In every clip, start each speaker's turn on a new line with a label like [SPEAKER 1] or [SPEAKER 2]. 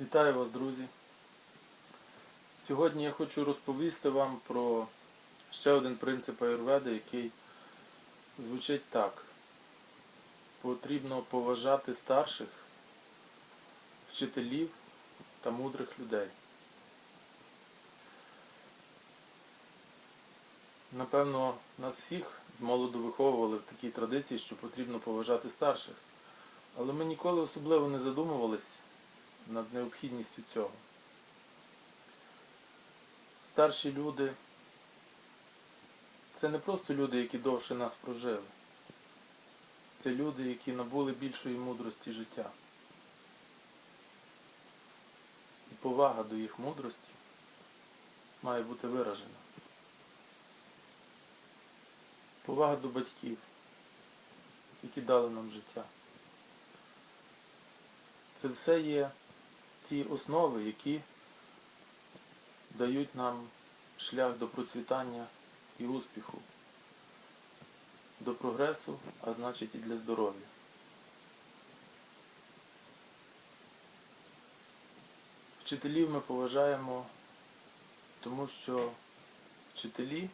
[SPEAKER 1] Вітаю вас, друзі! Сьогодні я хочу розповісти вам про ще один принцип аюрведи, який звучить так. Потрібно поважати старших, вчителів та мудрих людей. Напевно, нас всіх з молоду виховували в такій традиції, що потрібно поважати старших. Але ми ніколи особливо не задумувались над необхідністю цього. Старші люди це не просто люди, які довше нас прожили. Це люди, які набули більшої мудрості життя. І повага до їх мудрості має бути виражена. Повага до батьків, які дали нам життя. Це все є ті основи, які дають нам шлях до процвітання і успіху, до прогресу, а значить і для здоров'я. Вчителів ми поважаємо, тому що вчителі,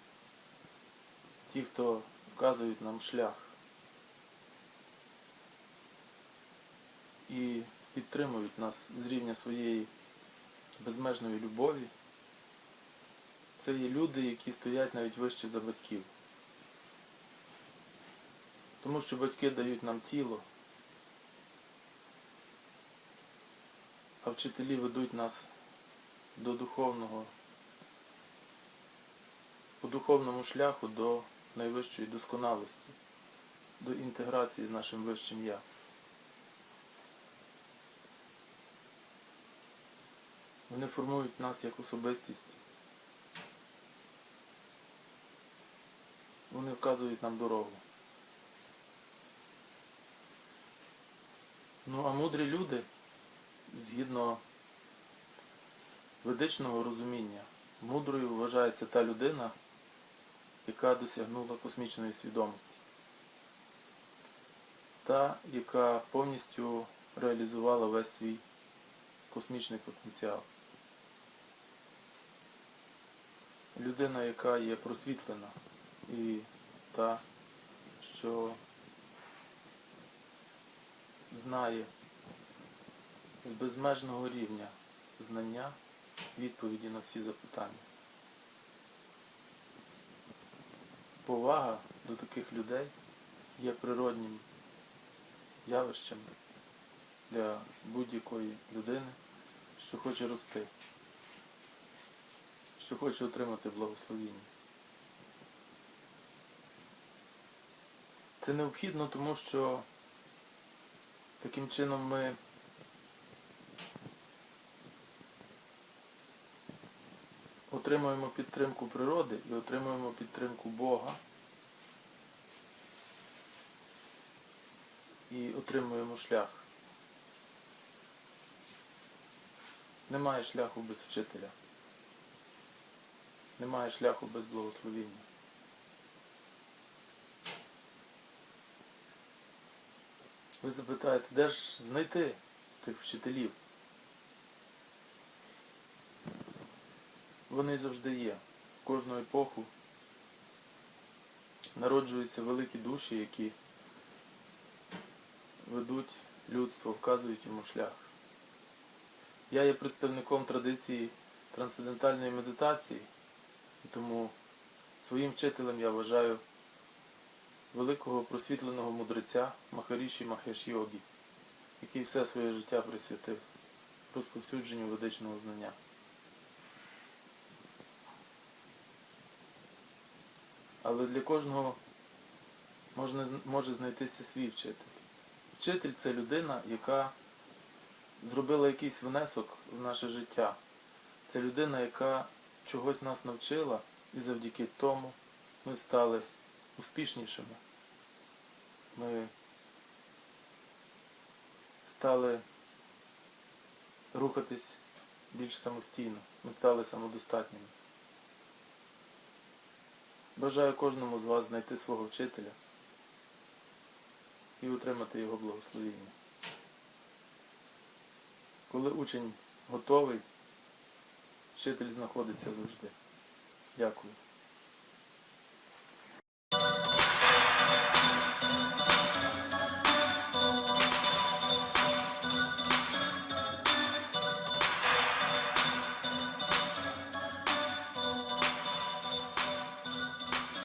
[SPEAKER 1] ті, хто вказують нам шлях і підтримують нас з рівня своєї безмежної любові. Це є люди, які стоять навіть вище за батьків. Тому що батьки дають нам тіло, а вчителі ведуть нас до духовного, по духовному шляху до найвищої досконалості, до інтеграції з нашим вищим я. Вони формують нас як особистість. Вони вказують нам дорогу. Ну а мудрі люди, згідно ведичного розуміння, мудрою вважається та людина, яка досягнула космічної свідомості. Та, яка повністю реалізувала весь свій космічний потенціал. Людина, яка є просвітлена і та, що знає з безмежного рівня знання відповіді на всі запитання. Повага до таких людей є природнім явищем для будь-якої людини, що хоче рости що хоче отримати благословіння. Це необхідно, тому що таким чином ми отримуємо підтримку природи і отримуємо підтримку Бога і отримуємо шлях. Немає шляху без вчителя. Немає шляху без благословіння. Ви запитаєте, де ж знайти тих вчителів? Вони завжди є. В кожну епоху народжуються великі душі, які ведуть людство, вказують йому шлях. Я є представником традиції трансцендентальної медитації. Тому своїм вчителем я вважаю великого просвітленого мудреця Махаріші Махеш Йогі, який все своє життя присвятив розповсюдженню ведичного знання. Але для кожного можна, може знайтися свій вчитель. Вчитель це людина, яка зробила якийсь внесок в наше життя. Це людина, яка чогось нас навчила, і завдяки тому ми стали успішнішими. Ми стали рухатись більш самостійно, ми стали самодостатніми. Бажаю кожному з вас знайти свого вчителя і отримати його благословіння. Коли учень готовий, вчитель знаходиться завжди. Дякую.